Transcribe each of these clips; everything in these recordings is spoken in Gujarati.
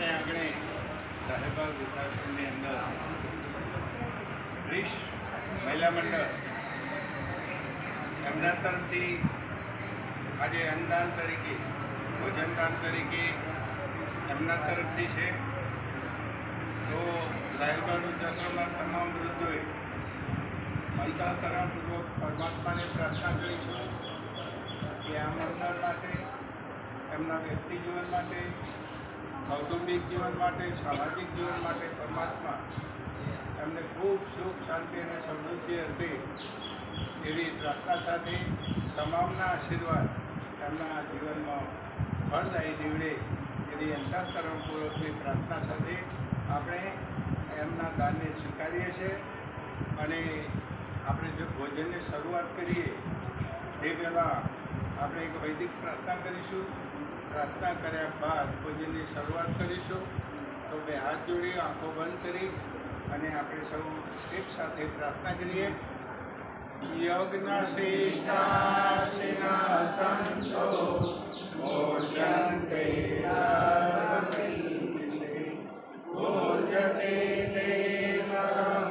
આપણે આંગણે સાહેબાગ વૃદ્ધાશ્રમની અંદર ક્રિશ મહિલા મંડળ એમના તરફથી આજે અન્નદાન તરીકે, ભોજનદાન તરીકે એમના તરફથી છે. તો સાહેબાગ વૃદ્ધાશ્રમના તમામ વૃદ્ધોએ અંતઃકરણપૂર્વક પરમાત્માને પ્રાર્થના કરીશું કે આ મંડળ માટે, એમના વ્યક્તિ જીવન માટે કૌટુંબિક જીવન માટે, સામાજિક જીવન માટે, પરમાત્મા એમને ખૂબ સુખ, શાંતિ અને સમૃદ્ધિ અર્પે એવી પ્રાર્થના સાથે તમામના આશીર્વાદ એમના જીવનમાં ફળદાયી નીવડે એવી અંતઃકરણપૂર્વકની પ્રાર્થના સાથે આપણે એમના દાનને સ્વીકારીએ છીએ અને આપણે જો ભોજનની શરૂઆત કરીએ, તે પહેલાં આપણે એક વૈદિક પ્રાર્થના કરીશું. પ્રાર્થના કર્યા બાદ પૂજનની શરૂઆત કરીશું તો બે હાથ જોડી, આંખો બંધ કરી અને આપણે સૌ એક સાથે પ્રાર્થના કરીએ યજ્ઞ શિષ્ટાશિના સંતો સર્વકીર્તિસે. ભોજતે તે પરમ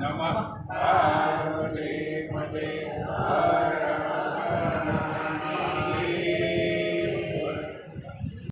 Namah